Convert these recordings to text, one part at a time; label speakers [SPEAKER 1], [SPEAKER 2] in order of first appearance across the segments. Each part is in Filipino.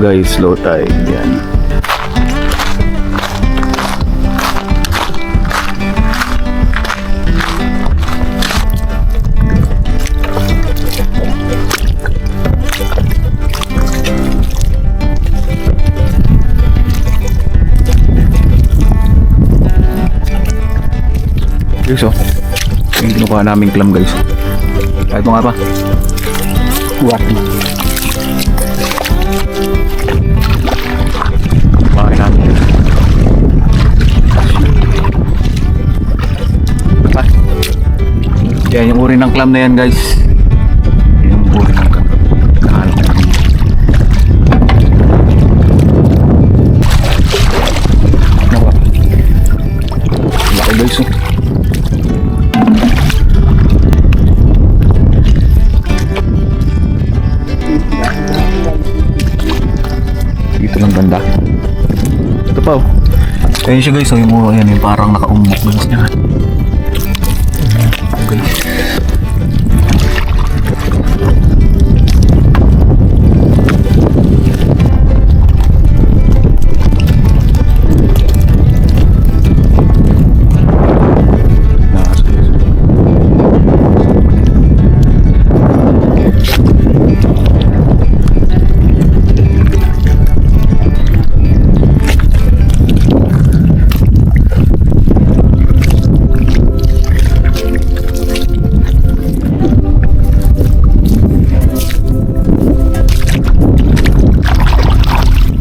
[SPEAKER 1] guys, low tide. Yan. Guys, oh. Yung kinukuha naming clam, guys. Kahit mo nga pa. What? Namin. Pa. Yan, yung uri ng clam na yan, guys. Yan yung uri ng clam. Ano? Laki guys, oh. Oh. Ayun siya guys, oh, yung muro yan, yung parang nakaumbok dun sa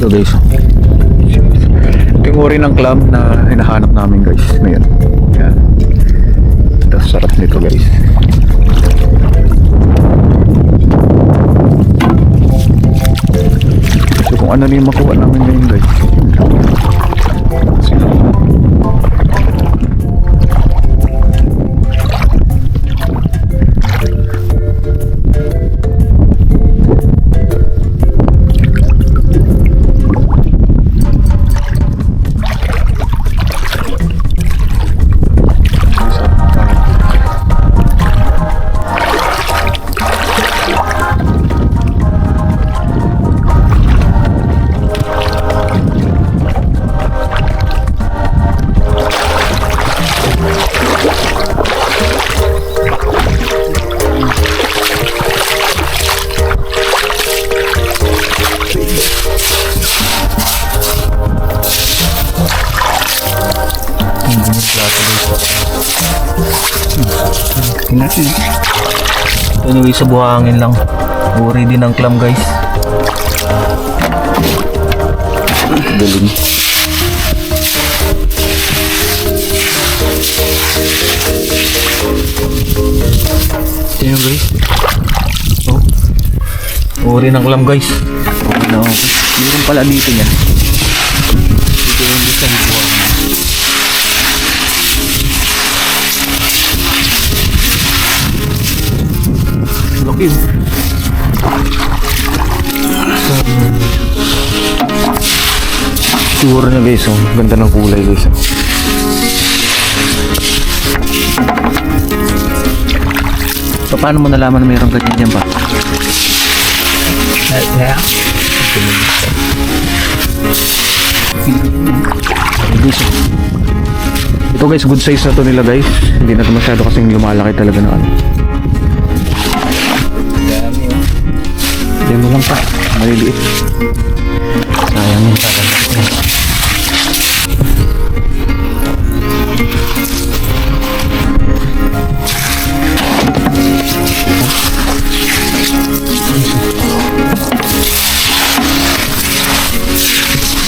[SPEAKER 1] Ito guys. Ito yung uri ng clam na hinahanap namin guys ngayon. Yan. Ito sarap nito guys. So kung ano na yung makuha namin ngayon guys. Tingnan natin.
[SPEAKER 2] Anyway, sa buhangin lang. Uri din ng clam guys.
[SPEAKER 1] Galing.
[SPEAKER 2] Ito yun guys. Oh. Uri ng clam guys.
[SPEAKER 1] Na okay. Meron pala dito yan.
[SPEAKER 2] Ito yung gusto
[SPEAKER 1] oh. Siguro na guys, oh. Ganda ng kulay guys. oh. So, paano mo nalaman na mayroong ganyan dyan?
[SPEAKER 2] Kaya,
[SPEAKER 1] Guys, oh. Ito guys, good size na to nila guys. Hindi na to masyado kasing lumalaki talaga na ano. Yan mo lang pa. Maliliit.
[SPEAKER 2] Sayang yung tagal.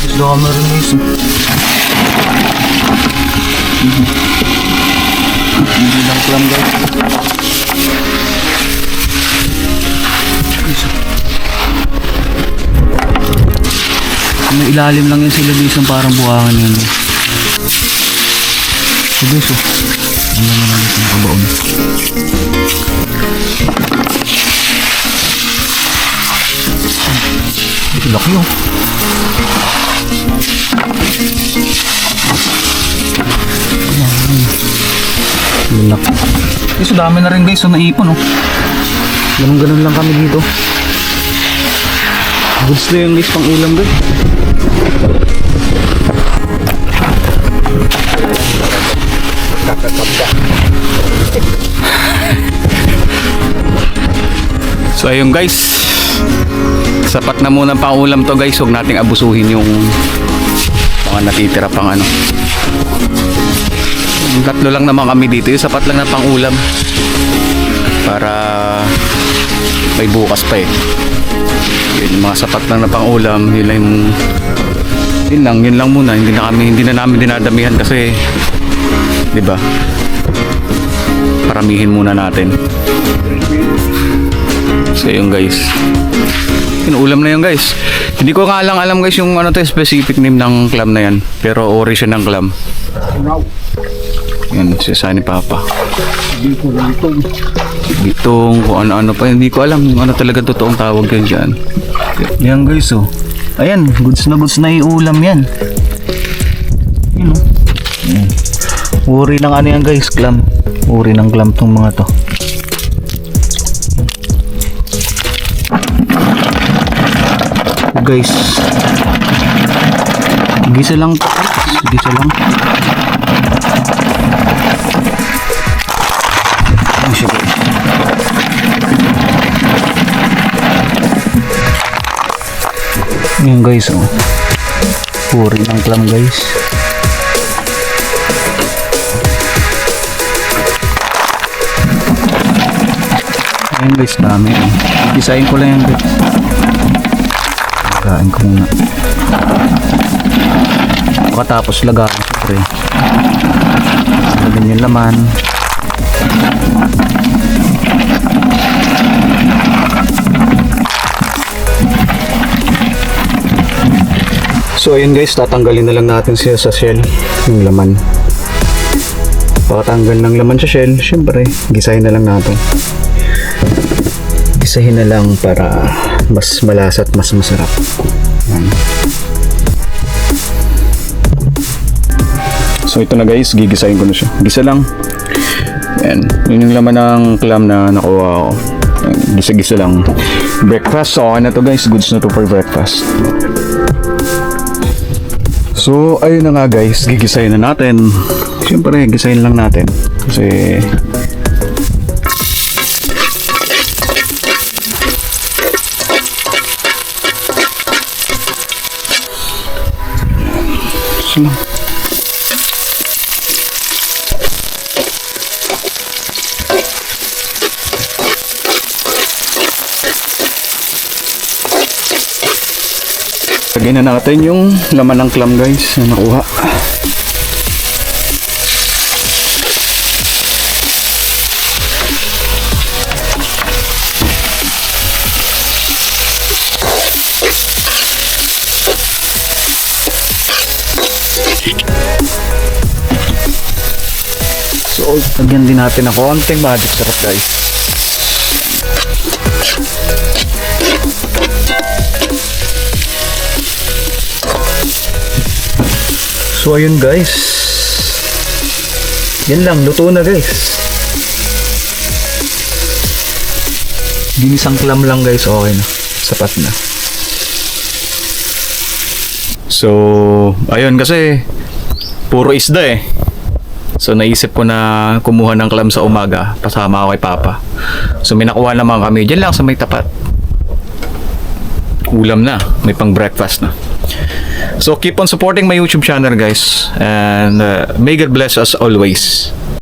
[SPEAKER 2] Gusto ka meron guys.
[SPEAKER 1] Hindi lang clam guys.
[SPEAKER 2] May ilalim lang yan sila guys, yung parang buhangan yun.
[SPEAKER 1] Guys, oh.
[SPEAKER 2] Ano naman lang ito nakabaon.
[SPEAKER 1] Ito laki oh.
[SPEAKER 2] Lalaki. Guys, dami na rin guys, so naipon oh.
[SPEAKER 1] Ganun ganun lang kami dito. Goods na yung guys pang ulam guys. So ayun guys. Sapat na muna pang ulam to guys. Huwag nating abusuhin yung mga natitira pang ano. Tatlo lang naman kami dito. Yung sapat lang na pang ulam. Para may bukas pa eh. Yun, mga sapat lang na pang ulam. Yun lang yung yun lang, yun lang muna. Hindi na kami, hindi na namin dinadamihan kasi 'di ba? Paramihin muna natin. So yun guys. Yun, ulam na yun guys. Hindi ko nga lang alam guys yung ano to specific name ng clam na yan. Pero ori siya ng clam. Yan, siya ni Papa. Bitong, kung ano-ano pa. Hindi ko alam ano talaga totoong tawag yan dyan.
[SPEAKER 2] Yan guys oh. Ayan, goods na goods na iulam yan. Yun oh. Yan. Uri ng ano yan guys, clam. Uri ng clam tong mga to. Guys. Gisa lang. Gisa lang. Siya guys? Oh. Puri ng clam guys. Ayan guys, dami. Oh. Design ko lang yan guys. Lagain ko muna. Pagkatapos syempre. Lagyan yung laman.
[SPEAKER 1] So ayun guys, tatanggalin na lang natin siya sa shell, yung laman. Pagkatanggal ng laman sa shell, syempre, gisahin na lang natin. Gisahin na lang para mas malasa at mas masarap. Yan. So ito na guys, gigisahin ko na siya. Gisa lang. Yan. Yun yung laman ng clam na nakuha ko. Gisa-gisa lang. Breakfast, okay na to guys. Goods na to for breakfast. So, ayun na nga guys, gigisahin na natin. Siyempre, gisahin lang natin. Kasi... So, lang. Lagyan na natin yung laman ng clam guys na nakuha. So, lagyan din natin ng konting magic syrup guys.
[SPEAKER 2] So ayun guys. Yan lang, luto na guys. Ginisang clam lang guys, okay na. Sapat na.
[SPEAKER 1] So, ayun kasi puro isda eh. So naisip ko na kumuha ng clam sa umaga, pasama ako kay Papa. So may nakuha naman kami, dyan lang sa may tapat. Ulam na, may pang breakfast na. So keep on supporting my YouTube channel guys and uh, may God bless us always.